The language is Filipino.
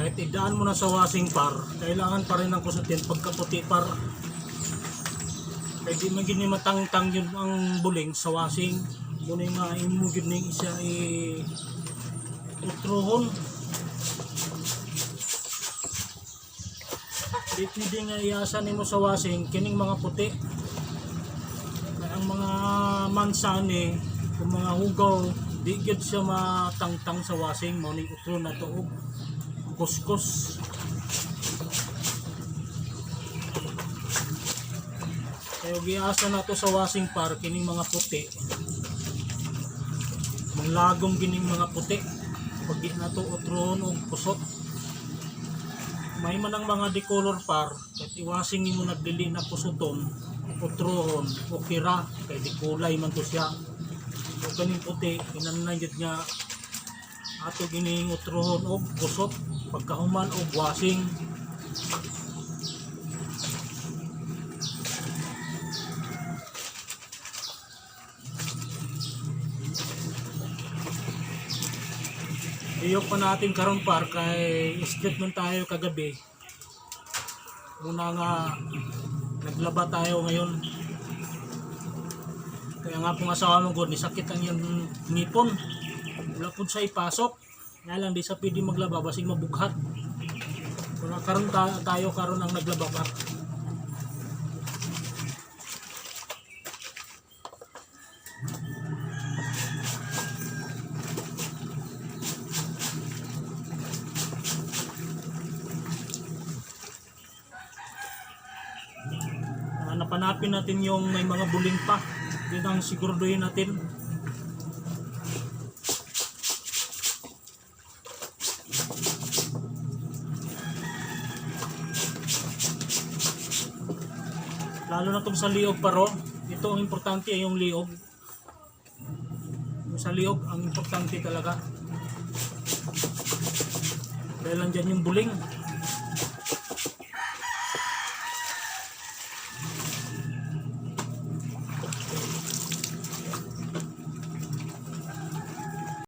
Kahit idaan mo na sa washing par, kailangan pa rin ng kusutin pagkaputi par. Kaya di man gini matangtang yun ang buling sa washing. Muna yung mga imugid na yung isa i utruhon. Di pwede nga iasa mo sa washing kining mga puti. Kaya ang mga mansani, kung mga hugaw, di gyud siya matangtang sa washing, mo ni utro na tuog. Kuskus. Kaya giasa na to sa washing par kining mga puti. Manglagom gining mga puti. Pag na to utron og kusot. May man ang mga decolor par, kahit iwasing nimo nagdili na pusuton, utrohon, o kira, kay di kulay man to siya. O kaning puti, kinanay gyud nga ato gining utrohon og kusot pagkahuman og washing Iyok pa natin karon par kay statement tayo kagabi. Muna nga naglaba tayo ngayon. Kaya nga pong asawa mo god ni sakit ang yung ngipon. Wala po sa ipasok. Nga lang di sa pwede maglaba basig mabughat. Wala karon ta- tayo karon ang naglaba par. Ah, napanapin natin yung may mga buling pa. Yun ang siguraduhin natin. Lalo na itong sa liog paro. Ito ang importante ay yung liog. Yung sa liog, ang importante talaga. Dahil nandyan yung buling.